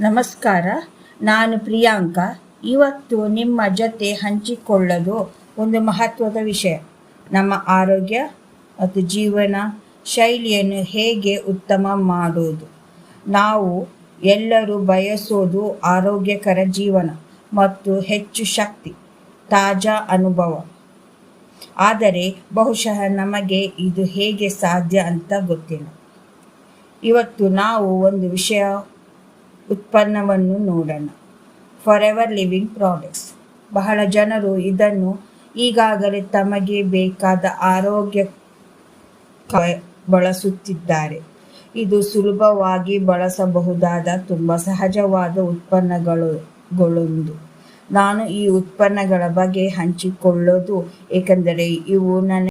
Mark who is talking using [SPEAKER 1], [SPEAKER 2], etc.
[SPEAKER 1] ನಮಸ್ಕಾರ. ನಾನು ಪ್ರಿಯಾಂಕ. ಇವತ್ತು ನಿಮ್ಮ ಜೊತೆ ಹಂಚಿಕೊಳ್ಳಲು ಒಂದು ಮಹತ್ವದ ವಿಷಯ. ನಮ್ಮ ಆರೋಗ್ಯ ಮತ್ತು ಜೀವನ ಶೈಲಿಯನ್ನು ಹೇಗೆ ಉತ್ತಮ ಮಾಡುವುದು. ನಾವು ಎಲ್ಲರೂ ಬಯಸೋದು ಆರೋಗ್ಯಕರ ಜೀವನ ಮತ್ತು ಹೆಚ್ಚು ಶಕ್ತಿ, ತಾಜಾ ಅನುಭವ. ಆದರೆ ಬಹುಶಃ ನಮಗೆ ಇದು ಹೇಗೆ ಸಾಧ್ಯ ಅಂತ ಗೊತ್ತಿಲ್ಲ. ಇವತ್ತು ನಾವು ಒಂದು ವಿಷಯ ಉತ್ಪನ್ನವನ್ನು ನೋಡೋಣ. ಫಾರ್ ಎವರ್ ಲಿವಿಂಗ್ ಪ್ರಾಡಕ್ಟ್ಸ್ ಬಹಳ ಜನರು ಇದನ್ನು ಈಗಾಗಲೇ ತಮಗೆ ಬೇಕಾದ ಆರೋಗ್ಯ ಬಳಸುತ್ತಿದ್ದಾರೆ. ಇದು ಸುಲಭವಾಗಿ ಬಳಸಬಹುದಾದ ತುಂಬ ಸಹಜವಾದ ಉತ್ಪನ್ನಗಳುಗಳೊಂದು ನಾನು ಈ ಉತ್ಪನ್ನಗಳ ಬಗ್ಗೆ ಹಂಚಿಕೊಳ್ಳೋದು ಏಕೆಂದರೆ ಇವು ನನ್ನ